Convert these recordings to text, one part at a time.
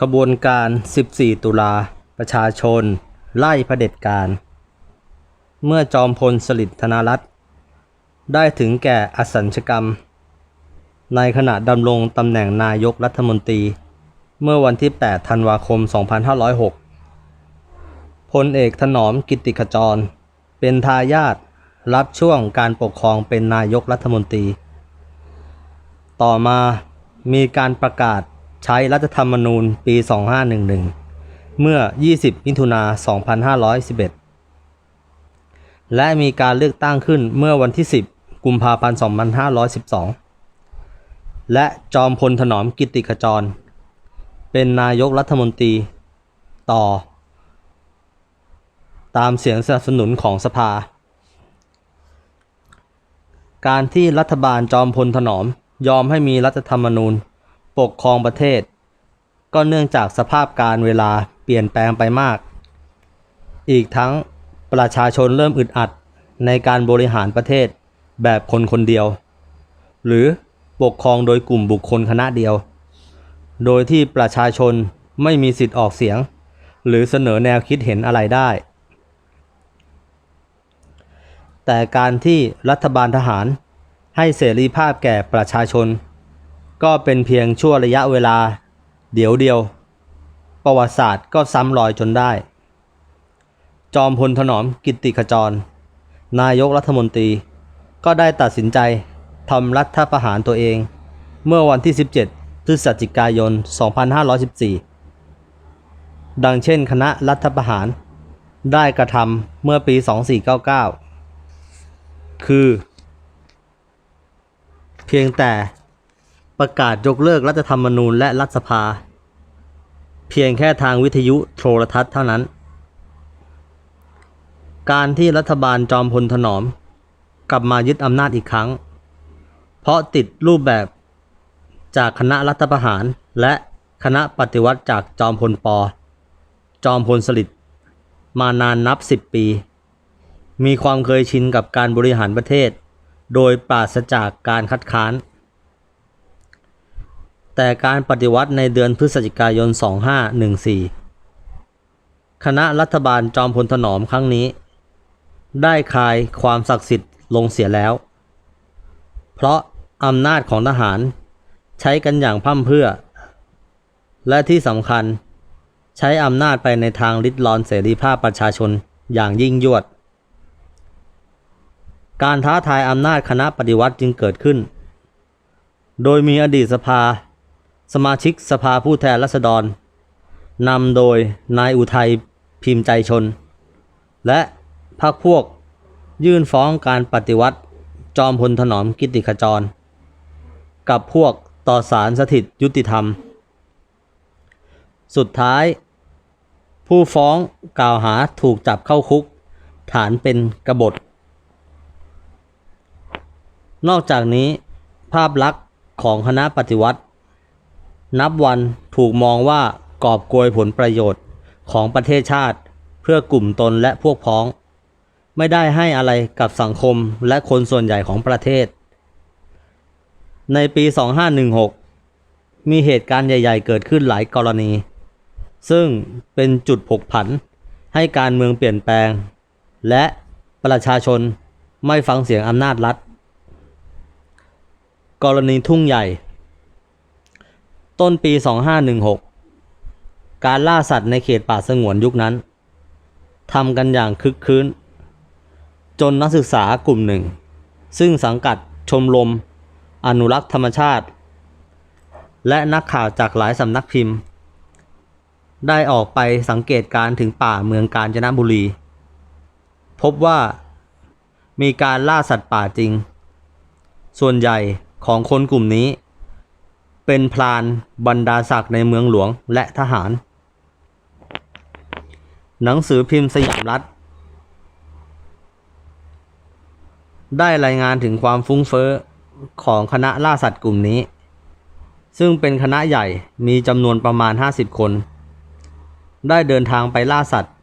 ขบวนการ 14 ตุลา ประชาชน ไล่เผด็จการ เมื่อจอมพลสฤษดิ์ธนรัตน์ได้ถึงแก่อสัญชกรรม ในขณะดำรงตำแหน่งนายกรัฐมนตรี เมื่อวันที่ 8 ธันวาคม 2506 พลเอกถนอมกิตติขจร เป็นทายาทรับช่วงการปกครองเป็นนายกรัฐมนตรี ต่อมามีการประกาศ ใช้รัฐธรรมนูญปี 2511 เมื่อ 20 มิถุนา 2511 และมีการเลือกตั้งขึ้นเมื่อวันที่ 10 กุมภาพันธ์ 2512 และจอมพลถนอมกิตติขจร เป็นนายกรัฐมนตรีต่อ ตามเสียงสนับสนุนของสภา การที่รัฐบาลจอมพลถนอมยอมให้มีรัฐธรรมนูญ ปกครองประเทศ ก็เนื่องจากสภาพการเวลาเปลี่ยนแปลงไปมาก อีกทั้งประชาชนเริ่มอึดอัดในการบริหารประเทศแบบคนคนเดียว หรือปกครองโดยกลุ่มบุคคลคณะเดียว โดยที่ประชาชนไม่มีสิทธิ์ออกเสียง หรือเสนอแนวคิดเห็นอะไรได้ แต่การที่รัฐบาลทหารให้เสรีภาพแก่ประชาชน ก็เป็นเพียงชั่วระยะเวลา เดี๋ยวเดียว ประวัติศาสตร์ก็ซ้ำรอยจนได้ จอมพลถนอมกิตติขจร นายกรัฐมนตรี ก็ได้ตัดสินใจทำรัฐประหารตัวเอง เมื่อวันที่ 17พฤศจิกายน 2514 ดังเช่นคณะรัฐประหารได้กระทำเมื่อปี 2499 คือ เพียงแต่ ประกาศยกเลิกรัฐธรรมนูญและรัฐสภา เพียงแค่ทางวิทยุโทรทัศน์เท่านั้น การที่รัฐบาลจอมพลถนอม กลับมายึดอำนาจอีกครั้ง เพราะติดรูปแบบจากคณะรัฐประหารและคณะปฏิวัติจากจอมพลปอ จอมพลสฤษดิ์มานานนับ10ปี มีความเคยชินกับการบริหารประเทศ โดยปราศจากการคัดค้าน แต่การปฏิวัติในเดือนพฤศจิกายน 2514 คณะรัฐบาลจอมพลถนอมครั้งนี้ ได้คลายความศักดิ์สิทธิ์ลงเสียแล้ว เพราะอำนาจของทหารใช้กันอย่างพร่ำเพื่อ และที่สำคัญใช้อำนาจไปในทางริดรอนเสรีภาพประชาชนอย่างยิ่งยวด การท้าทายอำนาจคณะปฏิวัติจึงเกิดขึ้น โดยมีอดีตสภา สมาชิกสภาผู้แทนราษฎรนำโดยนายอุทัยพิมพ์ใจชน และพรรคพวกยื่นฟ้องการปฏิวัติจอมพลถนอมกิตติขจร กับพวกต่อสารสถิตยุติธรรม สุดท้าย ผู้ฟ้องกล่าวหาถูกจับเข้าคุก ฐานเป็นกบฏ นอกจากนี้ภาพลักษณ์ของคณะปฏิวัติ นับวันถูกมองว่ากอบโกยผลประโยชน์ของประเทศชาติเพื่อกลุ่มตนและพวกพ้อง ไม่ได้ให้อะไรกับสังคมและคนส่วนใหญ่ของประเทศ ในปี 2516 มีเหตุการณ์ใหญ่ๆ เกิดขึ้นหลายกรณี ซึ่งเป็นจุดผกผันให้การเมืองเปลี่ยนแปลง และประชาชนไม่ฟังเสียงอำนาจรัฐ กรณีทุ่งใหญ่ ต้นปี 2516 การล่าสัตว์ในเขตป่าสงวนยุคนั้นทำกันอย่างคึกคืนจนนักศึกษากลุ่มหนึ่ง ซึ่งสังกัดชมรมอนุรักษ์ธรรมชาติ และนักข่าวจากหลายสำนักพิมพ์ ได้ออกไปสังเกตการถึงป่าเมืองกาญจนบุรี พบว่ามีการล่าสัตว์ป่าจริง ส่วนใหญ่ของคนกลุ่มนี้ เป็นพรานบรรดาศักดิ์ในเมืองหลวงและทหาร หนังสือพิมพ์สยามรัฐ ได้รายงานถึงความฟุ้งเฟ้อของคณะล่าสัตว์กลุ่มนี้ ซึ่งเป็นคณะใหญ่มีจำนวนประมาณ 50 คน ได้เดินทางไปล่าสัตว์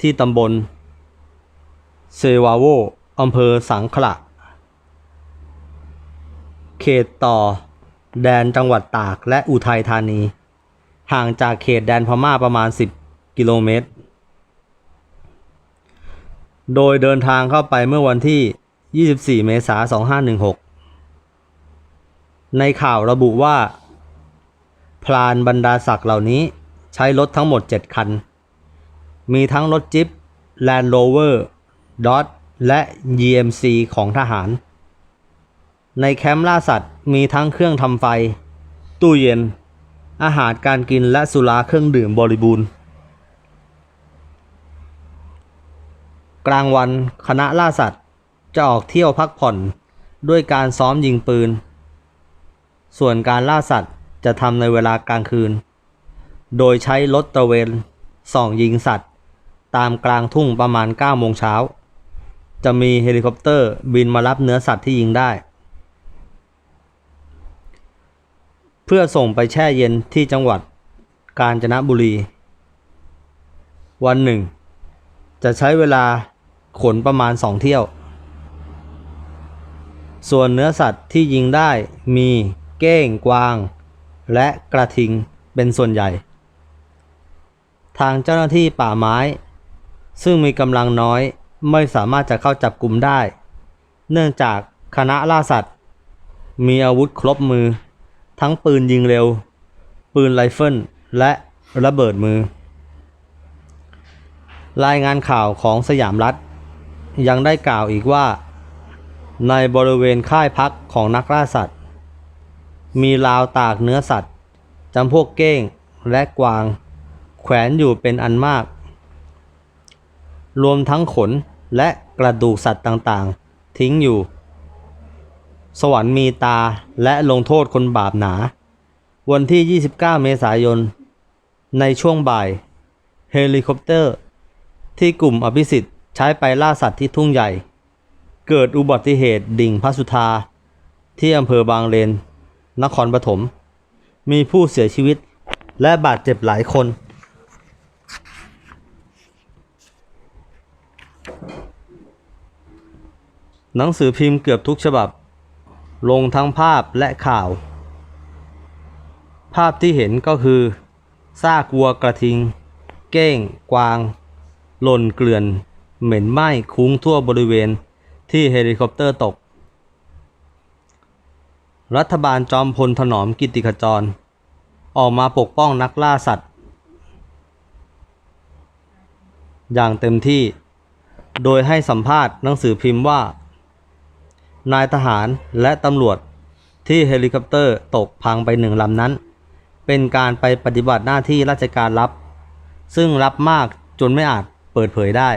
ที่ตำบลเซวาโวอำเภอสังขละ เขตต่อ แดนจังหวัดตากและอุทัยธานี ห่างจากเขตแดนพม่าประมาณ 10 กิโลเมตร โดยเดินทางเข้าไปเมื่อวันที่ 24 เมษายน 2516 ในข่าวระบุว่า พลานบรรดาศักดิ์เหล่านี้ใช้รถทั้งหมด 7 คัน มีทั้งรถจิ๊ป Land Rover Dodge และ GMC ของทหาร ในแคมป์ล่าสัตว์มีทั้งเครื่องทำไฟ ตู้เย็น อาหารการกินและสุราเครื่องดื่มบริบูรณ์ กลางวันคณะล่าสัตว์จะออกเที่ยวพักผ่อนด้วยการซ้อมยิงปืน ส่วนการล่าสัตว์จะทำในเวลากลางคืน โดยใช้รถตระเวนส่องยิงสัตว์ ตามกลางทุ่งประมาณ9โมงเช้า จะมีเฮลิคอปเตอร์บินมารับเนื้อสัตว์ที่ยิงได้ เพื่อส่งไปแช่เย็นที่จังหวัดกาญจนบุรี วันหนึ่ง จะใช้เวลาขนประมาณ2เที่ยว ส่วนเนื้อสัตว์ที่ยิงได้มีเก้งกวาง และกระทิงเป็นส่วนใหญ่ ทางเจ้าหน้าที่ป่าไม้ ซึ่งมีกำลังน้อยไม่สามารถจะเข้าจับกลุ่มได้ เนื่องจากคณะล่าสัตว์ มีอาวุธครบมือ ทั้งปืนยิงเร็ว ปืนไรเฟิลและระเบิดมือ รายงานข่าวของสยามรัฐ ยังได้กล่าวอีกว่า ในบริเวณค่ายพักของนักล่าสัตว์ มีราวตากเนื้อสัตว์จำพวกเก้งและกวาง แขวนอยู่เป็นอันมาก รวมทั้งขนและกระดูกสัตว์ต่างๆ ทิ้งอยู่ สวรรค์มีตาและลงโทษคนบาปหนา วันที่ 29 เมษายน ในช่วงบ่าย เฮลิคอปเตอร์ ที่กลุ่มอภิสิทธิ์ใช้ไปล่าสัตว์ที่ทุ่งใหญ่ เกิดอุบัติเหตุดิ่งพระสุธา ที่อำเภอบางเลน นครปฐม มีผู้เสียชีวิตและบาดเจ็บหลายคน หนังสือพิมพ์เกือบทุกฉบับ ลงทั้งภาพและข่าว ภาพที่เห็นก็คือซากวัวกระทิง เก้ง กวาง หล่นเกลื่อน เหม็นไหม้คุ้งทั่วบริเวณที่เฮลิคอปเตอร์ตก รัฐบาลจอมพลถนอมกิติขจร ออกมาปกป้องนักล่าสัตว์ อย่างเต็มที่ โดยให้สัมภาษณ์หนังสือพิมพ์ว่า นายทหารและตำรวจที่เฮลิคอปเตอร์ตกพังไปหนึ่งลำนั้น เป็นการไปปฏิบัติหน้าที่ราชการลับ ซึ่งลับมากจนไม่อาจเปิดเผยได้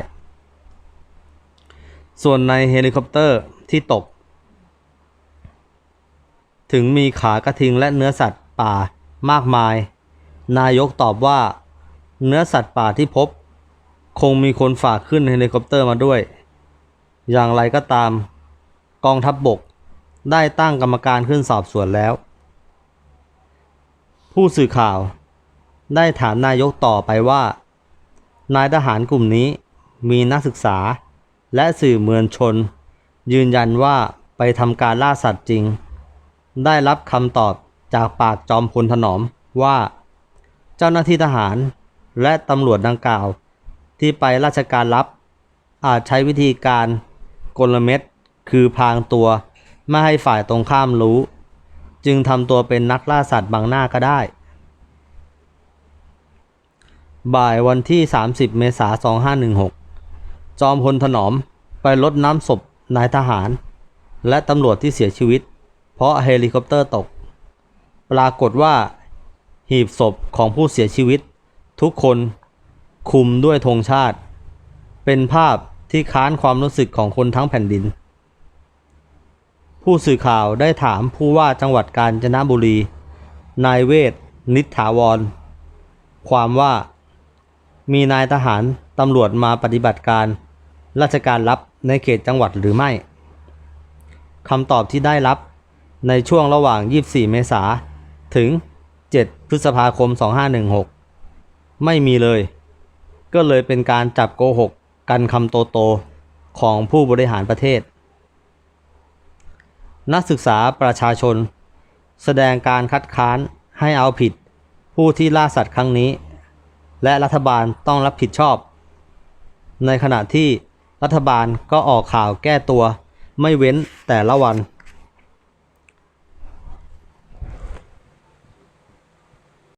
ส่วนในเฮลิคอปเตอร์ที่ตก ถึงมีขากระทิงและเนื้อสัตว์ป่ามากมาย นายกตอบว่า เนื้อสัตว์ป่าที่พบ คงมีคนฝากขึ้นเฮลิคอปเตอร์มาด้วย อย่างไรก็ตาม กองทัพบบกได้ตั้งกรรมการขึ้นสอบสวนแล้ว ผู้สื่อข่าวได้ถามนายกต่อไปว่า นายทหารกลุ่มนี้มีนักศึกษาและสื่อมวลชน ยืนยันว่าไปทำการล่าสัตว์จริง ได้รับคำตอบจากปากจอมพลถนอมว่า เจ้าหน้าที่ทหารและตำรวจดังกล่าว ที่ไปราชการลับอาจใช้วิธีการกลเม็ด คือพรางตัวไม่ให้ฝ่ายตรงข้ามรู้ จึงทำตัวเป็นนักล่าสัตว์บางหน้าก็ได้ บ่ายวันที่ 30 เมษายน 2516 จอมพลถนอมไปลดน้ำศพนายทหาร และตำรวจที่เสียชีวิต เพราะเฮลิคอปเตอร์ตก ปรากฏว่าหีบศพของผู้เสียชีวิต ทุกคนคุมด้วยธงชาติ เป็นภาพที่ค้านความรู้สึกของคนทั้งแผ่นดิน ผู้สื่อข่าวได้ถามผู้ว่าจังหวัดกาญจนบุรี นายเวท นิษฐาวร ความว่ามีนายทหารตำรวจมาปฏิบัติการราชการลับในเขตจังหวัดหรือไม่คำตอบที่ได้รับในช่วงระหว่าง 24 เมษาถึง 7 พฤษภาคม 2516 ไม่มีเลย ก็เลยเป็นการจับโกหกกันคำโตๆของผู้บริหารประเทศ นักศึกษาประชาชน แสดงการคัดค้านให้เอาผิด ผู้ที่ล่าสัตว์ครั้งนี้ และรัฐบาลต้องรับผิดชอบ ในขณะที่รัฐบาลก็ออกข่าวแก้ตัวไม่เว้นแต่ละวัน